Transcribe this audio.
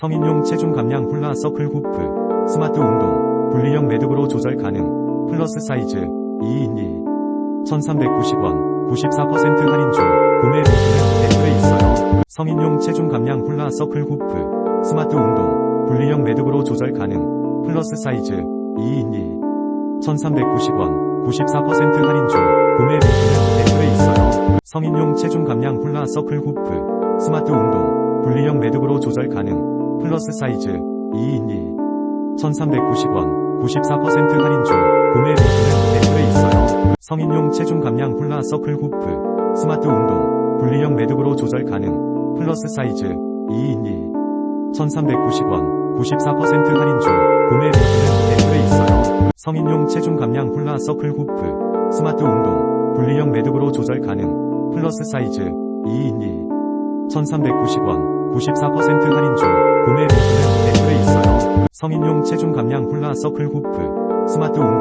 성인용 체중 감량 훌라 서클 후프 스마트 운동 분리형 매듭으로 조절 가능 플러스 사이즈 2인 1 1390원 94% 할인 중 구매 링크는 댓글에 있어요. 성인용 체중 감량 훌라 서클 후프 스마트 운동 분리형 매듭으로 조절 가능 플러스 사이즈 2인 1 1390원 94% 할인 중 구매 링크는 댓글에 있어요. 성인용 체중 감량 훌라 서클 후프 스마트 운동 분리형 매듭으로 조절 가능 플러스 사이즈 2인 1 1390원 94% 할인 중 구매 링크는 댓글에 있어요. 성인용 체중 감량 훌라 서클 후프 스마트 운동 분리형 매듭으로 조절 가능. 플러스 사이즈 2인 1 1390원 94% 할인 중 구매 링크는 댓글에 있어요. 성인용 체중 감량 훌라 서클 후프 스마트 운동 분리형 매듭으로 조절 가능. 플러스 사이즈 2인 1 1390원 94% 할인 중 구매 링크는 댓글에 있어요. 성인용 체중 감량 훌라 서클 후프 스마트 운동